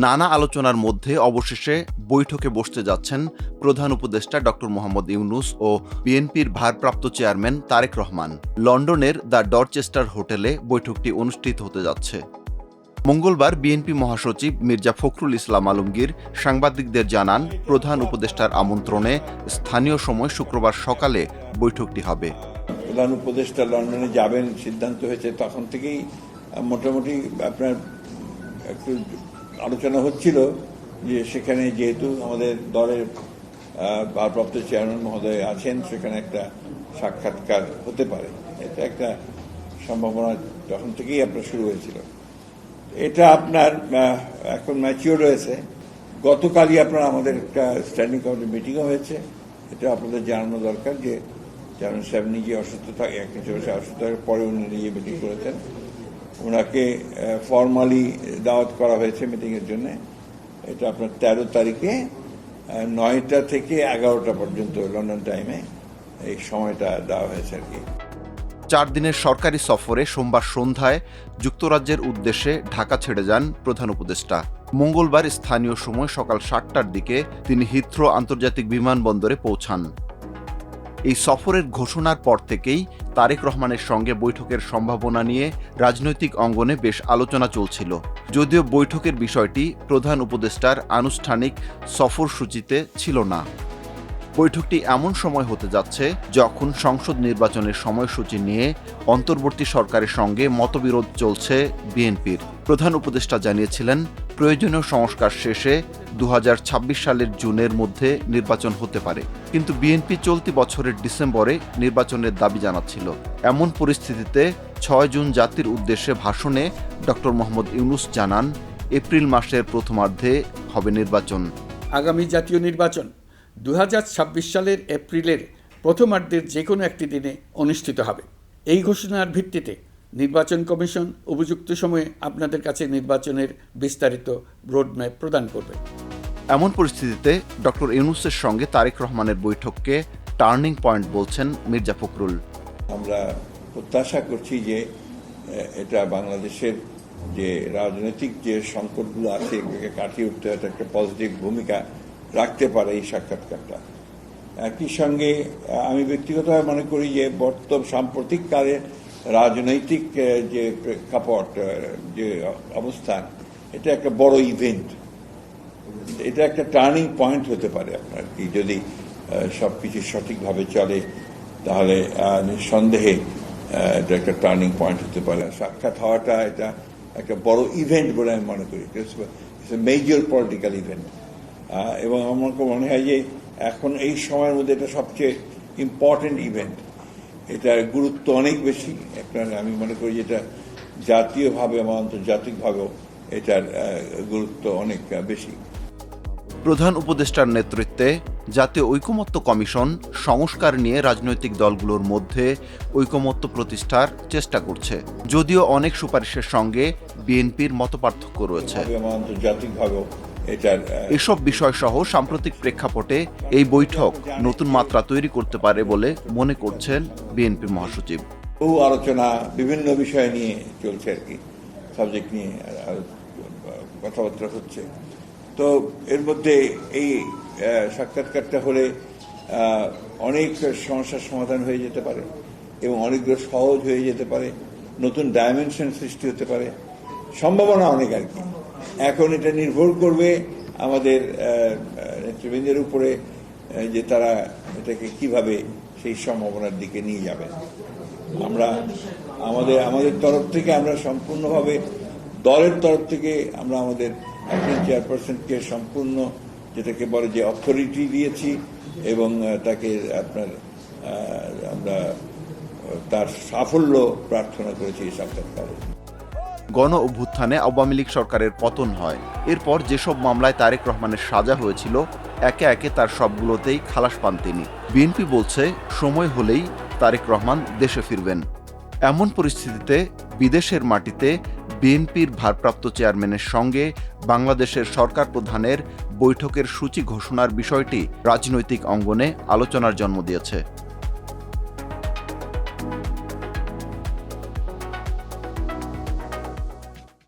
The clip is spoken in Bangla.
নানা আলোচনার মধ্যে অবশেষে বৈঠকে বসতে যাচ্ছেন প্রধান উপদেষ্টা ডক্টর মোহাম্মদ ইউনুস ও বিএনপির ভারপ্রাপ্ত চেয়ারম্যান তারেক রহমান। লন্ডনের দ্য ডরচেস্টার হোটেলে বৈঠকটি অনুষ্ঠিত হতে যাচ্ছে। মঙ্গলবার বিএনপি মহাসচিব মির্জা ফখরুল ইসলাম আলমগীর সাংবাদিকদের জানান, প্রধান উপদেষ্টার আমন্ত্রণে স্থানীয় সময় শুক্রবার সকালে বৈঠকটি হবে। প্রধান উপদেষ্টা লন্ডনে যাবেন, সিদ্ধান্ত হয়েছে, তখন থেকেই মোটামুটি আপনার একটু আলোচনা হচ্ছিল যে সেখানে যেহেতু আমাদের দলের ভারপ্রাপ্ত চেয়ারম্যান মহোদয় আছেন, সেখানে একটা সাক্ষাৎকার হতে পারে। এটা একটা সম্ভাবনা তখন থেকেই আপনার শুরু হয়েছিল। এটা আপনার এখন ম্যাচিওর হয়েছে গতকালই আপনার আমাদের একটা স্ট্যান্ডিং কমিটি মিটিংও হয়েছে। এটা আপনাদের জানানো দরকার যে, চেয়ারম্যান সাহেব নিজে অসুস্থ থাকে এক বছর অসুস্থ থাকার পরে উনি নিজে মিটিং করেছেন। ওনাকে ফর্মালি দাওয়াত করা হয়েছে মিটিংয়ের জন্য। এটা আপনার তেরো তারিখে নয়টা থেকে এগারোটা পর্যন্ত লন্ডন টাইমে এই সময়টা দেওয়া হয়েছে আর কি। চার দিনের সরকারি সফরে সোমবার সন্ধ্যায় যুক্তরাজ্যের উদ্দেশ্যে ঢাকা ছেড়ে যান প্রধান উপদেষ্টা। মঙ্গলবার স্থানীয় সময় সকাল সাতটার দিকে তিনি হিথ্রো আন্তর্জাতিক বিমানবন্দরে পৌঁছান। এই সফরের ঘোষণার পর থেকেই তারেক রহমানের সঙ্গে বৈঠকের সম্ভাবনা নিয়ে রাজনৈতিক অঙ্গনে বেশ আলোচনা চলছিল। যদিও বৈঠকের বিষয়টি প্রধান উপদেষ্টার আনুষ্ঠানিক সফরসূচিতে ছিল না। বৈঠকটি এমন সময় হতে যাচ্ছে যখন সংসদ নির্বাচনের সময়সূচি নিয়ে অন্তর্বর্তী সরকারের সঙ্গে মতবিরোধ চলছে বিএনপির। প্রধান উপদেষ্টা জানিয়েছিলেন প্রয়োজনীয় সংস্কার শেষে দুহাজার ছাব্বিশ সালের জুনের মধ্যে নির্বাচন হতে পারে। কিন্তু বিএনপি চলতি বছরের ডিসেম্বরে নির্বাচনের দাবি জানাচ্ছিল। এমন পরিস্থিতিতে ছয় জুন জাতির উদ্দেশ্যে ভাষণে ডক্টর মোহাম্মদ ইউনুস জানান, এপ্রিল মাসের প্রথমার্ধে হবে নির্বাচন। আগামী জাতীয় নির্বাচন দু হাজার ছাব্বিশ সালের এপ্রিলের প্রথমার্ধের যে কোনো একটি দিনে অনুষ্ঠিত হবে। এই ঘোষণার ভিত্তিতে নির্বাচন কমিশন উপযুক্ত সময়ে আপনাদের কাছে নির্বাচনের বিস্তারিত রোডম্যাপ প্রদান করবে। এমন পরিস্থিতিতে ডক্টর ইউনুসের সঙ্গে তারেক রহমানের বৈঠককে টার্নিং পয়েন্ট বলছেন মির্জা ফখরুল। আমরা প্রত্যাশা করছি যে এটা বাংলাদেশের যে রাজনৈতিক যে সংকটগুলো আছে এগুলোকে কাটিয়ে উঠতে একটা একটা পজিটিভ ভূমিকা রাখতে পারে এই সাক্ষাৎকারটা। একই সঙ্গে আমি ব্যক্তিগতভাবে মনে করি যে বর্তমান সাম্প্রতিককালে রাজনৈতিক যে প্রেক্ষাপট যে অবস্থান এটা একটা বড় ইভেন্ট এটা একটা টার্নিং পয়েন্ট হতে পারে আপনার কি, যদি সব কিছু সঠিকভাবে চলে, তাহলে নিঃসন্দেহে এটা একটা টার্নিং পয়েন্ট হতে পারে। সাক্ষাৎ হওয়াটা এটা একটা বড় ইভেন্ট বলে আমি মনে করি। মেজর পলিটিক্যাল ইভেন্ট এবং আমার মনে হয় যে এখন এই সময়ের মধ্যে এটা সবচেয়ে ইম্পর্টেন্ট ইভেন্ট এটার গুরুত্ব অনেক বেশি। একটা আমি মনে করি এটা জাতীয়ভাবে এবং আন্তর্জাতিকভাবেও এটার গুরুত্ব অনেক বেশি। প্রধান উপদেষ্টার নেতৃত্বে জাতীয় ঐকমত্য কমিশন সংস্কার নিয়ে রাজনৈতিক দলগুলোর মধ্যে ঐকমত্য প্রতিষ্ঠার চেষ্টা করছে। যদিও অনেক সুপারিশের সঙ্গে বিএনপির মতপার্থক্য রয়েছে। আন্তর্জাতিকভাবেও এসব বিষয়সহ সাম্প্রতিক প্রেক্ষাপটে এই বৈঠক নতুন মাত্রা তৈরি করতে পারে বলে মনে করছেন বিএনপি মহাসচিব। বহু আলোচনা বিভিন্ন বিষয় নিয়ে চলছে আর কি সাবজেক্ট নিয়ে কথাবার্তা হচ্ছে। তো এর মধ্যে এই সাক্ষাৎকারটা হলে অনেক সমস্যার সমাধান হয়ে যেতে পারে এবং অনেকগুলো সহজ হয়ে যেতে পারে নতুন ডাইমেনশন সৃষ্টি হতে পারে সম্ভাবনা অনেক আর কি। এখন এটা নির্ভর করবে আমাদের নেতৃবৃন্দের উপরে যে তারা এটাকে কীভাবে সেই সম্ভাবনার দিকে নিয়ে যাবে। আমরা আমাদের আমাদের তরফ থেকে আমরা সম্পূর্ণভাবে, দলের তরফ থেকে আমরা আমাদের একজন চেয়ারপারসনকে সম্পূর্ণ যেটাকে বলে যে অথরিটি দিয়েছি এবং তাকে আপনার আমরা তার সাফল্য প্রার্থনা করেছি এই সাক্ষাৎকারে। গণ অভ্যুত্থানে আওয়ামী লীগ সরকারের পতন হয়। এরপর যেসব মামলায় তারেক রহমানের সাজা হয়েছিল, একে একে তার সবগুলোতেই খালাস পান তিনি। বিএনপি বলছে, সময় হলেই তারেক রহমান দেশে ফিরবেন। এমন পরিস্থিতিতে বিদেশের মাটিতে বিএনপির ভারপ্রাপ্ত চেয়ারম্যানের সঙ্গে বাংলাদেশের সরকার প্রধানের বৈঠকের সূচি ঘোষণার বিষয়টি রাজনৈতিক অঙ্গনে আলোচনার জন্ম দিয়েছে।